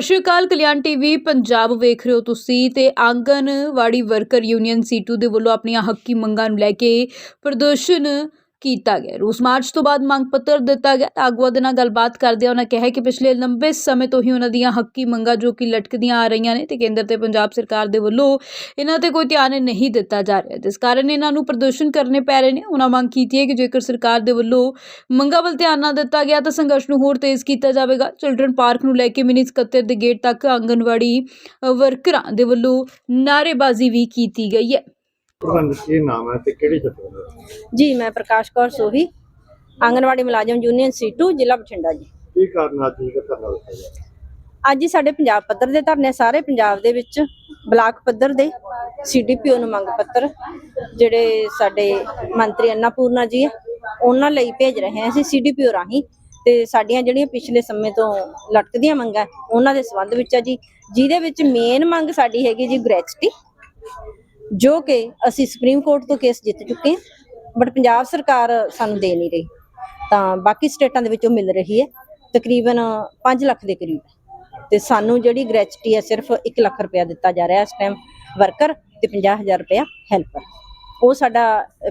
ਸਤਿ ਸ਼੍ਰੀ ਅਕਾਲ ਕਲਿਆਣ ਟੀਵੀ ਪੰਜਾਬ ਵੇਖ ਰਹੇ ਹੋ ਤੁਸੀਂ ਤੇ ਆਂਗਨਵਾੜੀ ਵਰਕਰ ਯੂਨੀਅਨ ਸੀਟੂ ਦੇ ਵੱਲੋਂ ਆਪਣੀਆਂ ਹੱਕੀ ਮੰਗਾਂ ਨੂੰ ਲੈ ਕੇ ਪ੍ਰਦਰਸ਼ਨ ਕੀਤਾ ਗਿਆ। ਰੂਸ ਮਾਰਚ ਤੋਂ ਬਾਅਦ ਮੰਗ ਪੱਤਰ ਦਿੱਤਾ ਗਿਆ। ਤਾਂ ਆਗੂਆਂ ਦੇ ਨਾਲ ਗੱਲਬਾਤ ਕਰਦਿਆਂ ਉਹਨਾਂ ਕਿਹਾ ਕਿ ਪਿਛਲੇ ਲੰਬੇ ਸਮੇਂ ਤੋਂ ਹੀ ਉਹਨਾਂ ਦੀਆਂ ਹੱਕੀ ਮੰਗਾਂ ਜੋ ਕਿ ਲਟਕਦੀਆਂ ਆ ਰਹੀਆਂ ਨੇ ਤੇ ਕੇਂਦਰ ਤੇ ਪੰਜਾਬ ਸਰਕਾਰ ਦੇ ਵੱਲੋਂ ਇਹਨਾਂ ਤੇ ਕੋਈ ਧਿਆਨ ਨਹੀਂ ਦਿੱਤਾ ਜਾ ਰਿਹਾ। ਜਿਸ ਕਾਰਨ ਇਹਨਾਂ ਨੂੰ ਪ੍ਰਦਰਸ਼ਨ ਕਰਨੇ ਪੈ ਰਹੇ ਨੇ, ਉਹਨਾਂ ਮੰਗ ਕੀਤੀ ਹੈ ਕਿ ਜੇਕਰ ਸਰਕਾਰ ਦੇ ਵੱਲੋਂ ਮੰਗਾਂ ਵੱਲ ਧਿਆਨ ਨਾ ਦਿੱਤਾ ਗਿਆ ਤਾਂ ਸੰਘਰਸ਼ ਨੂੰ ਹੋਰ ਤੇਜ਼ ਕੀਤਾ ਜਾਵੇਗਾ। ਚਿਲਡਰਨ ਪਾਰਕ ਨੂੰ ਲੈ ਕੇ ਮਿਨੀ ਸਕੱਤਰ ਦੇ ਗੇਟ ਤੱਕ ਆਂਗਨਵਾੜੀ ਵਰਕਰਾਂ ਦੇ ਵੱਲੋਂ ਨਾਅਰੇਬਾਜ਼ੀ ਵੀ ਕੀਤੀ ਗਈ ਹੈ। ਪ੍ਰਬੰਧ ਕੀ ਨਾਮ ਹੈ ਤੇ ਕਿਹੜੀ ਜਥੇਬੰਦੀ ਜੀ ਮੈਂ ਪ੍ਰਕਾਸ਼ ਕੌਰ ਸੋਹੀ ਆਂਗਨਵਾੜੀ ਮੁਲਾਜ਼ਮ ਯੂਨੀਅਨ ਸੀਟੂ ਜ਼ਿਲ੍ਹਾ ਬਠਿੰਡਾ ਜੀ। ਕੀ ਕਾਰਨ ਅੱਜ ਇਹ ਧਰਨਾ ਦਿੱਤਾ ਗਿਆ? ਅੱਜ ਹੀ ਸਾਡੇ ਪੰਜਾਬ ਪੱਧਰ ਦੇ ਧਰਨੇ ਸਾਰੇ ਪੰਜਾਬ ਦੇ ਵਿੱਚ ਬਲਾਕ ਪੱਧਰ ਦੇ ਸੀਡੀਪੀਓ ਨੂੰ ਮੰਗ ਪੱਤਰ ਜਿਹੜੇ ਸਾਡੇ ਮੰਤਰੀ ਅੰਨਾਪੂਰਨਾ ਜੀ ਹੈ ਉਹਨਾਂ ਲਈ ਭੇਜ ਰਹੇ ਹਾਂ ਅਸੀਂ ਸੀਡੀਪੀਓ ਰਾਹੀਂ। ਤੇ ਸਾਡੀਆਂ ਜਿਹੜੀਆਂ ਪਿਛਲੇ ਸਮੇਂ ਤੋਂ ਲਟਕਦੀਆਂ ਮੰਗਾਂ ਉਹਨਾਂ ਦੇ ਸੰਬੰਧ ਵਿੱਚ ਆ ਜੀ। ਜਿਹਦੇ ਵਿੱਚ ਮੇਨ ਮੰਗ ਸਾਡੀ ਹੈਗੀ ਜੀ ਗ੍ਰੈਚੁਟੀ ਜੋ ਕਿ ਅਸੀਂ ਸੁਪਰੀਮ ਕੋਰਟ ਤੋਂ ਕੇਸ ਜਿੱਤ ਚੁੱਕੇ ਹਾਂ ਬਟ ਪੰਜਾਬ ਸਰਕਾਰ ਸਾਨੂੰ ਦੇ ਨਹੀਂ ਰਹੀ। ਤਾਂ ਬਾਕੀ ਸਟੇਟਾਂ ਦੇ ਵਿੱਚ ਮਿਲ ਰਹੀ ਹੈ ਤਕਰੀਬਨ 5 ਲੱਖ ਦੇ ਕਰੀਬ। ਤੇ ਸਾਨੂੰ ਜਿਹੜੀ ਗ੍ਰੈਚੁਟੀ ਹੈ ਸਿਰਫ 1 ਲੱਖ ਰੁਪਇਆ ਦਿੱਤਾ ਜਾ ਰਿਹਾ ਇਸ ਟਾਈਮ ਵਰਕਰ ਤੇ 50000 ਰੁਪਇਆ ਹੈਲਪਰ ਉਹ ਸਾਡਾ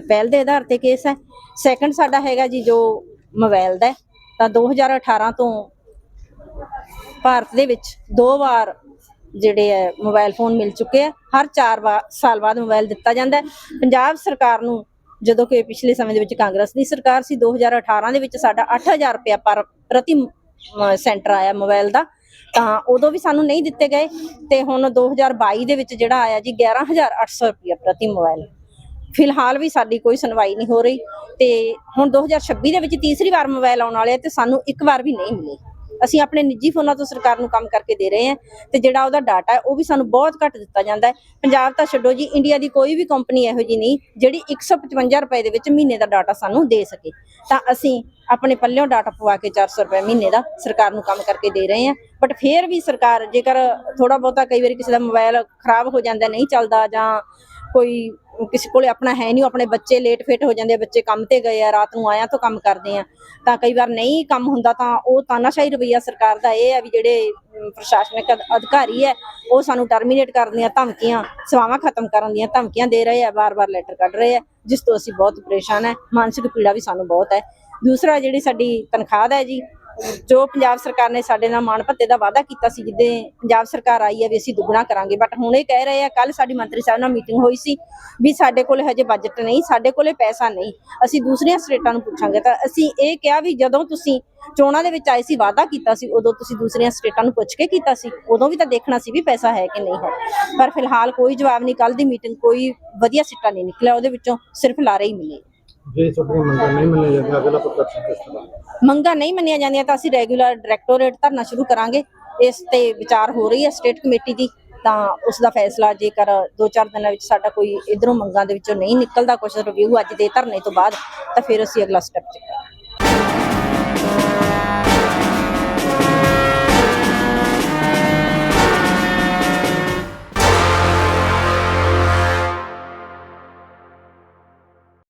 ਪਹਿਲ ਦੇ ਆਧਾਰ ਤੇ ਕੇਸ ਹੈ। ਸੈਕੰਡ ਸਾਡਾ ਹੈਗਾ ਜੀ ਜੋ ਮੋਬਾਈਲ ਦਾ ਹੈ, ਤਾਂ 2018 ਤੋਂ ਭਾਰਤ ਦੇ ਵਿੱਚ ਦੋ ਵਾਰ ਜਿਹੜੇ ਹੈ ਮੋਬਾਈਲ ਫੋਨ ਮਿਲ ਚੁੱਕੇ ਆ। ਹਰ 4 ਸਾਲ ਬਾਅਦ ਮੋਬਾਈਲ ਦਿੱਤਾ ਜਾਂਦਾ ਪੰਜਾਬ ਸਰਕਾਰ ਨੂੰ ਜਦੋਂ ਕਿ ਪਿਛਲੇ ਸਮੇਂ ਦੇ ਵਿੱਚ ਕਾਂਗਰਸ ਦੀ ਸਰਕਾਰ ਸੀ 2018 ਦੇ ਵਿੱਚ ਸਾਡਾ 8000 ਰੁਪਇਆ ਪਰ, ਪ੍ਰਤੀ ਸੈਂਟਰ ਆਇਆ ਮੋਬਾਈਲ ਦਾ। ਤਾਂ ਉਦੋਂ ਵੀ ਸਾਨੂੰ ਨਹੀਂ ਦਿੱਤੇ ਗਏ ਤੇ ਹੁਣ 2022 ਦੇ ਵਿੱਚ ਜਿਹੜਾ ਆਇਆ ਜੀ 11800 ਰੁਪਇਆ ਪ੍ਰਤੀ ਮੋਬਾਈਲ ਫਿਲਹਾਲ ਵੀ ਸਾਡੀ ਕੋਈ ਸੁਣਵਾਈ ਨਹੀਂ ਹੋ ਰਹੀ ਤੇ ਹੁਣ 2026 ਦੇ ਵਿੱਚ ਤੀਸਰੀ ਵਾਰ ਮੋਬਾਈਲ ਆਉਣ ਵਾਲੇ ਆ ਤੇ ਸਾਨੂੰ ਇੱਕ ਵਾਰ ਵੀ ਨਹੀਂ ਮਿਲੇ। ਅਸੀਂ ਆਪਣੇ ਨਿੱਜੀ ਫੋਨਾਂ ਤੋਂ ਸਰਕਾਰ ਨੂੰ ਕੰਮ ਕਰਕੇ ਦੇ ਰਹੇ ਹਾਂ ਤੇ ਜਿਹੜਾ ਉਹਦਾ ਡਾਟਾ ਹੈ, ਉਹ ਵੀ ਸਾਨੂੰ ਬਹੁਤ ਘੱਟ ਦਿੱਤਾ ਜਾਂਦਾ ਹੈ। ਪੰਜਾਬ ਤਾਂ ਛੱਡੋ ਜੀ ਇੰਡੀਆ ਦੀ ਕੋਈ ਵੀ ਕੰਪਨੀ ਇਹੋ ਜੀ ਨਹੀਂ ਜਿਹੜੀ 155 ਰੁਪਏ ਦੇ ਵਿੱਚ ਮਹੀਨੇ ਦਾ ਡਾਟਾ ਸਾਨੂੰ ਦੇ ਸਕੇ। ਤਾਂ ਅਸੀਂ ਆਪਣੇ ਪੱਲਿਓਂ ਡਾਟਾ ਪਵਾ ਕੇ 400 ਰੁਪਏ ਮਹੀਨੇ ਦਾ ਸਰਕਾਰ ਨੂੰ ਕੰਮ ਕਰਕੇ ਦੇ ਰਹੇ ਹਾਂ। ਬਟ ਫੇਰ ਵੀ ਸਰਕਾਰ ਜੇਕਰ ਥੋੜਾ ਬਹੁਤਾ ਕਈ ਵਾਰੀ ਕਿਸੇ ਦਾ ਮੋਬਾਈਲ ਖਰਾਬ ਹੋ ਜਾਂਦਾ, ਨਹੀਂ ਚੱਲਦਾ ਜਾਂ ਕੋਈ ਕਿਸੇ ਕੋਲੇ ਆਪਣਾ ਹੈ ਨਹੀਂ, ਉਹ ਆਪਣੇ ਬੱਚੇ ਲੇਟ ਫੇਟ ਹੋ ਜਾਂਦੇ ਆ, ਬੱਚੇ ਕੰਮ ਤੇ ਗਏ ਆ, ਰਾਤ ਨੂੰ ਆਇਆ ਤੋਂ ਕੰਮ ਕਰਦੇ ਆ, ਤਾਂ ਕਈ ਵਾਰ ਨਹੀਂ ਕੰਮ ਹੁੰਦਾ ਤਾਂ ਉਹ ਤਾਨਾਸ਼ਾਹੀ ਰਵਈਆ ਸਰਕਾਰ ਦਾ ਇਹ ਹੈ ਵੀ ਜਿਹੜੇ ਪ੍ਰਸ਼ਾਸਨਿਕ ਅਧਿਕਾਰੀ ਹੈ, ਉਹ ਸਾਨੂੰ ਟਰਮੀਨੇਟ ਕਰਨ ਦੀਆਂ ਧਮਕੀਆਂ, ਸੇਵਾਵਾਂ ਖਤਮ ਕਰਨ ਦੀਆਂ ਧਮਕੀਆਂ ਦੇ ਰਹੇ ਆ, ਵਾਰ-ਵਾਰ ਲੈਟਰ ਕੱਢ ਰਹੇ ਆ, ਜਿਸ ਤੋਂ ਅਸੀਂ ਬਹੁਤ ਪਰੇਸ਼ਾਨ ਹੈ ਮਾਨਸਿਕ ਪੀੜਾ ਵੀ ਸਾਨੂੰ ਬਹੁਤ ਹੈ। ਦੂਸਰਾ ਜਿਹੜੀ ਸਾਡੀ ਤਨਖਾਹ ਦਾ ਹੈ ਜੀ ਜੋ ਪੰਜਾਬ ਸਰਕਾਰ ਨੇ ਸਾਡੇ ਨਾਲ ਮਾਣ ਭੱਤੇ ਦਾ ਵਾਅਦਾ ਕੀਤਾ ਸੀ, ਜਿੱਦੇ ਪੰਜਾਬ ਸਰਕਾਰ ਆਈ ਹੈ ਵੀ ਅਸੀਂ ਦੁੱਗਣਾ ਕਰਾਂਗੇ। ਬਟ ਹੁਣ ਇਹ ਕਹਿ ਰਹੇ ਆ ਕੱਲ ਸਾਡੀ ਮੰਤਰੀ ਸਾਹਿਬ ਨਾਲ ਮੀਟਿੰਗ ਹੋਈ ਸੀ ਵੀ ਸਾਡੇ ਕੋਲ ਹਜੇ ਬਜਟ ਨਹੀਂ, ਸਾਡੇ ਕੋਲੇ ਪੈਸਾ ਨਹੀਂ, ਅਸੀਂ ਦੂਸਰੀਆਂ ਸਟੇਟਾਂ ਨੂੰ ਪੁੱਛਾਂਗੇ। ਤਾਂ ਅਸੀਂ ਇਹ ਕਿਹਾ ਵੀ ਜਦੋਂ ਤੁਸੀਂ ਚੋਣਾਂ ਦੇ ਵਿੱਚ ਆਏ ਸੀ, ਵਾਅਦਾ ਕੀਤਾ ਸੀ, ਉਦੋਂ ਤੁਸੀਂ ਦੂਸਰੀਆਂ ਸਟੇਟਾਂ ਨੂੰ ਪੁੱਛ ਕੇ ਕੀਤਾ ਸੀ, ਉਦੋਂ ਵੀ ਤਾਂ ਦੇਖਣਾ ਸੀ ਵੀ ਪੈਸਾ ਹੈ ਕਿ ਨਹੀਂ ਹੈ। ਪਰ ਫਿਲਹਾਲ ਕੋਈ ਜਵਾਬ ਨਹੀਂ ਕੱਲ ਦੀ ਮੀਟਿੰਗ ਕੋਈ ਵਧੀਆ ਸਿੱਟਾ ਨਹੀਂ ਨਿਕਲਿਆ, ਉਹਦੇ ਵਿੱਚੋਂ ਸਿਰਫ ਲਾਰੇ ਹੀ ਮਿਲੇ। ਜੇ ਤੁਹਾਡੀਆਂ ਮੰਗਾਂ ਨਹੀਂ ਮੰਨੀਆਂ ਜਾਂਦੀਆਂ ਅਗਲਾ ਪ੍ਰਦਰਸ਼ਨ ਕਿਸ ਤਰ੍ਹਾਂ? ਮੰਗਾਂ ਨਹੀਂ ਮੰਨੀਆਂ ਜਾਂਦੀਆਂ ਤਾਂ ਅਸੀਂ ਰੈਗੂਲਰ ਡਾਇਰੈਕਟੋਰੇਟ ਧਰਨਾ ਸ਼ੁਰੂ ਕਰਾਂਗੇ। ਇਸ ਤੇ ਵਿਚਾਰ ਹੋ ਰਹੀ ਹੈ ਸਟੇਟ ਕਮੇਟੀ ਦੀ, ਤਾਂ ਉਸ ਦਾ ਫੈਸਲਾ ਜੇਕਰ 2-4 ਦਿਨਾਂ ਵਿੱਚ ਸਾਡਾ ਕੋਈ ਇਧਰੋਂ ਮੰਗਾਂ ਦੇ ਵਿੱਚੋਂ ਨਹੀਂ ਨਿਕਲਦਾ ਕੁਝ ਰਿਵਿਊ ਅੱਜ ਦੇ ਧਰਨੇ ਤੋਂ ਬਾਅਦ, ਤਾਂ ਫਿਰ ਅਸੀਂ ਅਗਲਾ ਸਟੈਪ ਚੁੱਕਾਂਗੇ